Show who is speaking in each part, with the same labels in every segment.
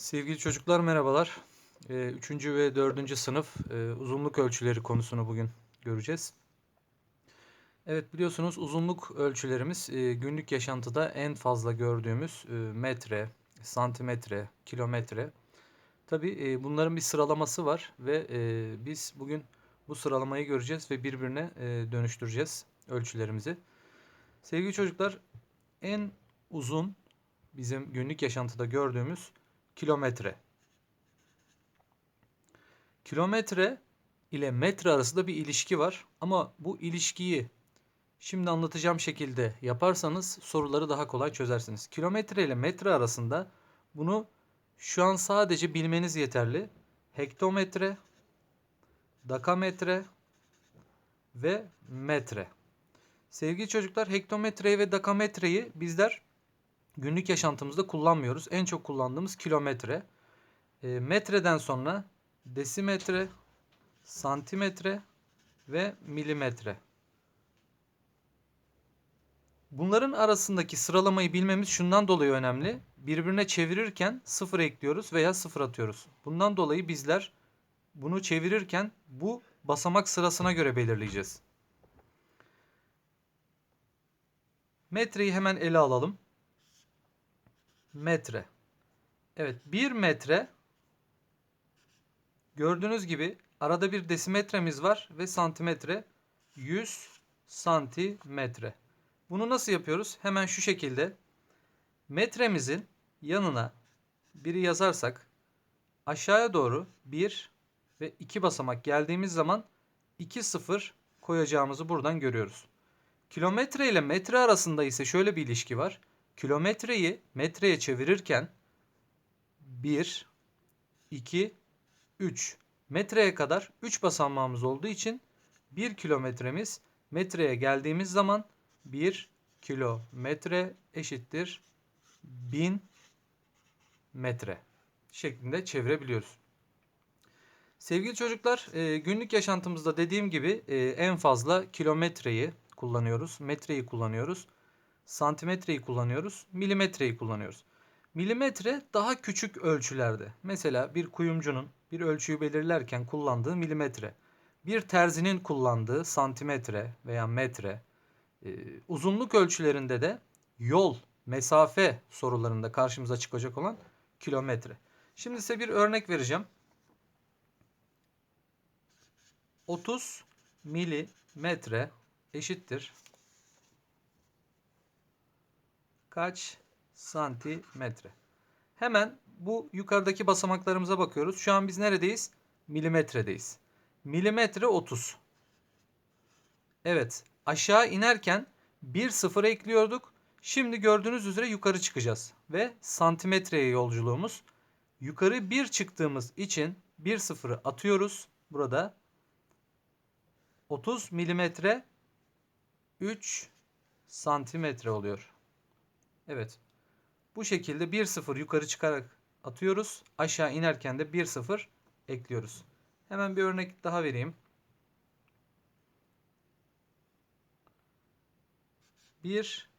Speaker 1: Sevgili çocuklar merhabalar. Ee, Üçüncü ve dördüncü sınıf e, uzunluk ölçüleri konusunu bugün göreceğiz. Evet biliyorsunuz uzunluk ölçülerimiz e, günlük yaşantıda en fazla gördüğümüz e, metre, santimetre, kilometre. Tabii e, bunların bir sıralaması var ve biz bugün bu sıralamayı göreceğiz ve birbirine dönüştüreceğiz ölçülerimizi. Sevgili çocuklar en uzun bizim günlük yaşantıda gördüğümüz kilometre. Kilometre ile metre arasında bir ilişki var ama bu ilişkiyi şimdi anlatacağım şekilde yaparsanız soruları daha kolay çözersiniz. Kilometre ile metre arasında bunu şu an sadece bilmeniz yeterli. Hektometre, dakametre ve metre. Sevgili çocuklar hektometreyi ve dakametreyi bizler günlük yaşantımızda kullanmıyoruz. En çok kullandığımız kilometre. E, metreden sonra desimetre, santimetre ve milimetre. Bunların arasındaki sıralamayı bilmemiz şundan dolayı önemli. Birbirine çevirirken sıfır ekliyoruz veya sıfır atıyoruz. Bundan dolayı bizler bunu çevirirken bu basamak sırasına göre belirleyeceğiz. Metreyi hemen ele alalım. Metre. Evet 1 metre gördüğünüz gibi arada bir desimetremiz var ve santimetre 100 santimetre. Bunu nasıl yapıyoruz? Hemen şu şekilde metremizin yanına biri yazarsak aşağıya doğru 1 ve 2 basamak geldiğimiz zaman 2 sıfır koyacağımızı buradan görüyoruz. Kilometre ile metre arasında ise şöyle bir ilişki var. Kilometreyi metreye çevirirken 1, 2, 3 metreye kadar 3 basamağımız olduğu için 1 kilometremiz metreye geldiğimiz zaman 1 kilometre eşittir 1000 metre şeklinde çevirebiliyoruz. Sevgili çocuklar e, günlük yaşantımızda dediğim gibi e, en fazla kilometreyi kullanıyoruz, metreyi kullanıyoruz, santimetreyi kullanıyoruz, milimetreyi kullanıyoruz. Milimetre daha küçük ölçülerde. Mesela bir kuyumcunun bir ölçüyü belirlerken kullandığı milimetre. Bir terzinin kullandığı santimetre veya metre. Ee, uzunluk ölçülerinde de yol, mesafe sorularında karşımıza çıkacak olan kilometre. Şimdi size bir örnek vereceğim. 30 milimetre eşittir. Kaç santimetre? Hemen bu yukarıdaki basamaklarımıza bakıyoruz. Şu an biz neredeyiz? Milimetredeyiz. Milimetre 30. Evet. Aşağı inerken bir sıfır ekliyorduk. Şimdi gördüğünüz üzere yukarı çıkacağız. Ve santimetreye yolculuğumuz. Yukarı bir çıktığımız için bir sıfırı atıyoruz. Burada 30 milimetre 3 santimetre oluyor. Evet. Bu şekilde 1 0 yukarı çıkarak atıyoruz. Aşağı inerken de 1 0 ekliyoruz. Hemen bir örnek daha vereyim. 1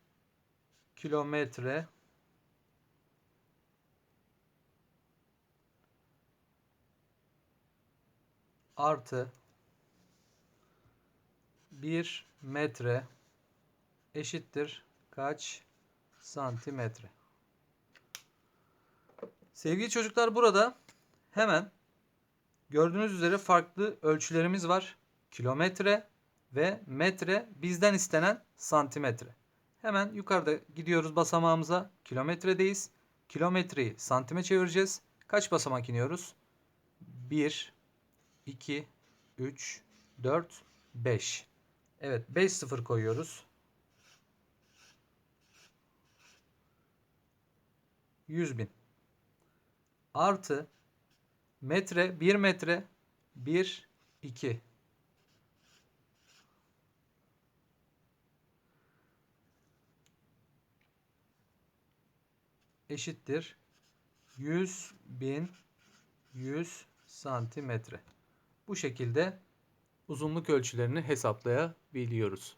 Speaker 1: kilometre artı 1 metre eşittir kaç santimetre? Sevgili çocuklar burada hemen gördüğünüz üzere farklı ölçülerimiz var. Kilometre ve metre bizden istenen santimetre. Hemen yukarıda gidiyoruz basamağımıza. Kilometredeyiz. Kilometreyi santime çevireceğiz. Kaç basamak iniyoruz? 1, 2, 3, 4, 5. Evet 5 sıfır koyuyoruz. 100 bin. Artı metre 1 metre 1 2 eşittir 100 bin 100 santimetre. Bu şekilde uzunluk ölçülerini hesaplayabiliyoruz.